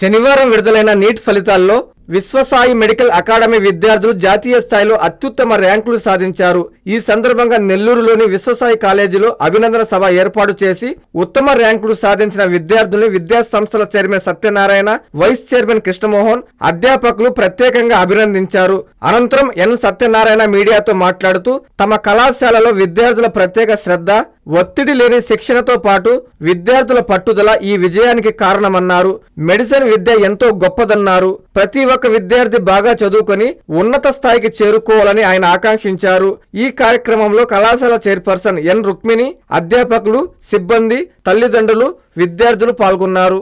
శనివారం విడుదలైన నీట్ ఫలితాల్లో విశ్వసాయి మెడికల్ అకాడమీ విద్యార్థులు జాతీయ స్థాయిలో అత్యుత్తమ ర్యాంకులు సాధించారు. ఈ సందర్భంగా నెల్లూరులోని విశ్వసాయి కాలేజీలో అభినందన సభ ఏర్పాటు చేసి ఉత్తమ ర్యాంకులు సాధించిన విద్యార్థుల్ని విద్యా సంస్థల chairman Satyanarayana vice chairman Krishnamohan అధ్యాపకులు ప్రత్యేకంగా అభినందించారు. అనంతరం ఎన్ సత్యనారాయణ మీడియాతో మాట్లాడుతూ తమ కళాశాలలో విద్యార్థుల ప్రత్యేక శ్రద్ధ ఒత్తిడి లేని శిక్షణతో పాటు విద్యార్థుల పట్టుదల ఈ విజయానికి కారణమన్నారు. మెడిసిన్ విద్య ఎంతో గొప్పదన్నారు. ప్రతి ఒక్క విద్యార్థి బాగా చదువుకొని ఉన్నత స్థాయికి చేరుకోవాలని ఆయన ఆకాంక్షించారు. ఈ కార్యక్రమంలో కళాశాల చైర్పర్సన్ ఎన్ రుక్మిణి అధ్యాపకులు సిబ్బంది తల్లిదండ్రులు విద్యార్థులు పాల్గొన్నారు.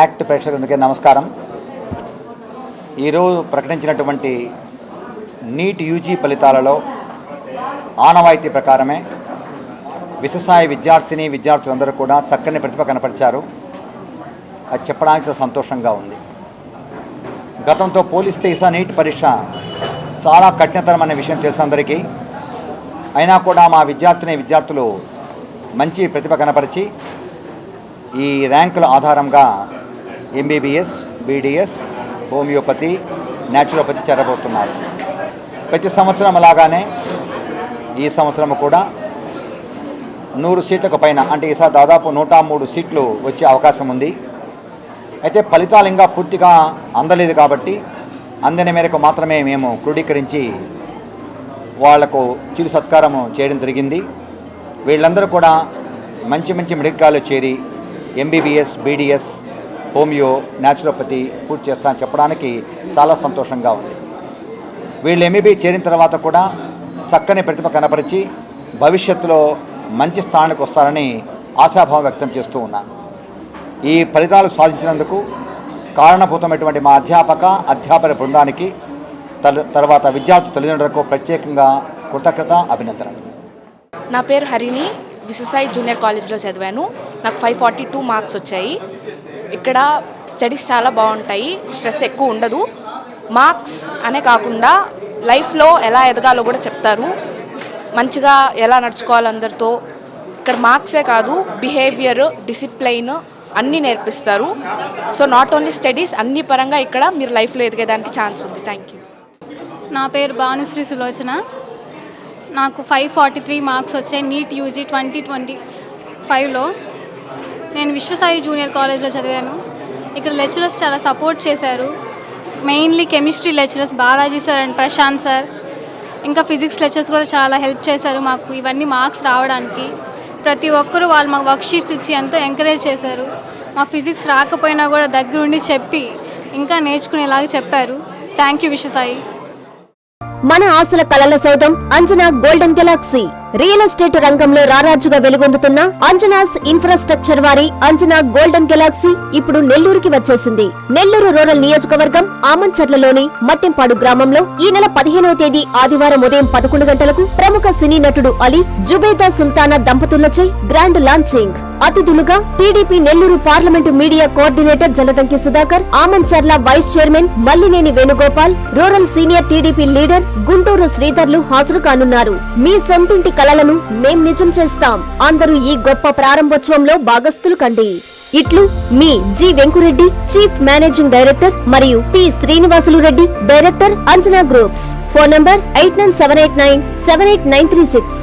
యాక్ట్ ప్రేక్షకులకి నమస్కారం. ఈరోజు ప్రకటించినటువంటి నీట్ యూజీ ఫలితాలలో ఆనవాయితీ ప్రకారమే విశ్వసాయి విద్యార్థిని విద్యార్థులందరూ కూడా చక్కని ప్రతిభ కనపరిచారు. అది చెప్పడానికి సంతోషంగా ఉంది. గతంతో పోలిస్తే ఈసా నీట్ పరీక్ష చాలా కఠినతరమైన విషయం తెలుసు అందరికీ. అయినా కూడా మా విద్యార్థిని విద్యార్థులు మంచి ప్రతిభ కనపరిచి ఈ ర్యాంకుల ఆధారంగా ఎంబీబీఎస్ బీడీఎస్ హోమియోపతి న్యాచురోపతి చేరబోతున్నారు. ప్రతి సంవత్సరం అలాగానే ఈ సంవత్సరం కూడా నూరు సీట్లకు పైన అంటే ఈసారి దాదాపు నూట మూడు సీట్లు వచ్చే అవకాశం ఉంది. అయితే ఫలితాలు ఇంకా పూర్తిగా అందలేదు కాబట్టి అందని మేరకు మాత్రమే మేము క్రోడీకరించి వాళ్ళకు చిరు సత్కారము చేయడం జరిగింది. వీళ్ళందరూ కూడా మంచి మంచి మెడికల్లో చేరి ఎంబీబీఎస్ బీడీఎస్ హోమియో న్యాచురోపతి పూర్తి చేస్తానని చెప్పడానికి చాలా సంతోషంగా ఉంది. వీళ్ళు ఎంబీబీ చేరిన తర్వాత కూడా చక్కని ప్రతిభ కనపరిచి భవిష్యత్తులో మంచి స్థానానికి వస్తారని ఆశాభావం వ్యక్తం చేస్తూ ఉన్నాను. ఈ ఫలితాలు సాధించినందుకు కారణభూతమైనటువంటి మా అధ్యాపక అధ్యాపక బృందానికి తర్వాత విద్యార్థి తల్లిదండ్రులకు ప్రత్యేకంగా కృతజ్ఞత అభినందనలు. నా పేరు హరిణి. విశ్వసాయి జూనియర్ కాలేజ్లో చదివాను. నాకు ఫైవ్ ఫార్టీ టూ మార్క్స్ వచ్చాయి. ఇక్కడ స్టడీస్ చాలా బాగుంటాయి. స్ట్రెస్ ఎక్కువ ఉండదు. మార్క్స్ అనే కాకుండా లైఫ్లో ఎలా ఎదగాలో కూడా చెప్తారు. మంచిగా ఎలా నడుచుకోవాలి అందరితో? ఇక్కడ మార్క్సే కాదు బిహేవియర్ డిసిప్లైన్ అన్నీ నేర్పిస్తారు. సో నాట్ ఓన్లీ స్టడీస్ అన్ని పరంగా ఇక్కడ మీరు లైఫ్లో ఎదిగేదానికి ఛాన్స్ ఉంది. థ్యాంక్ యూ నా పేరు భానుశ్రీ సులోచన. నాకు ఫైవ్ ఫార్టీ త్రీ మార్క్స్ వచ్చాయి నీట్ యూజీ ట్వంటీ ట్వంటీ ఫైవ్లో. నేను విశ్వసాయి జూనియర్ కాలేజ్లో చదివాను. ఇక్కడ లెక్చరర్స్ చాలా సపోర్ట్ చేశారు. Mainly chemistry lecturers Balaji sir and Prashanth sir. ఇంకా ఫిజిక్స్ లెక్చర్స్ కూడా చాలా హెల్ప్ చేశారు మాకు. ఇవన్నీ మార్క్స్ రావడానికి ప్రతి ఒక్కరూ వాళ్ళు మాకు వర్క్షీట్స్ ఇచ్చి ఎంతో ఎంకరేజ్ చేశారు. మా ఫిజిక్స్ రాకపోయినా కూడా దగ్గరుండి చెప్పి ఇంకా నేర్చుకునేలాగా చెప్పారు. థ్యాంక్ యూ విశ్వసాయి మన ఆశల కలల సైతం Anjana golden galaxy. Real estate రంగంలో రారాజుగా వెలుగొందుతున్న అంజనాస్ ఇన్ఫ్రాస్ట్రక్చర్ వారి అంజనా గోల్డెన్ గెలాక్సీ ఇప్పుడు నెల్లూరుకి వచ్చేసింది. నెల్లూరు రూరల్ నియోజకవర్గం ఆమంచర్లలోని మట్టెంపాడు గ్రామంలో ఈ నెల పదిహేనవ తేదీ ఆదివారం ఉదయం పదకొండు గంటలకు ప్రముఖ సినీ నటుడు అలీ జుబేదా సుల్తానా దంపతులచే గ్రాండ్ లాంచింగ్. అతిథులుగా TDP Nellore parliament media coordinator Jaladanki Sudhakar Amancharla vice chairman Mallineni Venugopal rural senior TDP leader Guntur శ్రీధర్లు హాజరు కానున్నారు. మీ సొంతింటి కలలను మేం నిజం చేస్తాం. అందరూ ఈ గొప్ప ప్రారంభోత్సవంలో భాగస్థులు కండి. ఇట్లు మీ G Venkureddy chief managing director మరియు P Srinivasulu Reddy director Anjana groups. Phone number eight nine seven eight nine seven eight nine three six.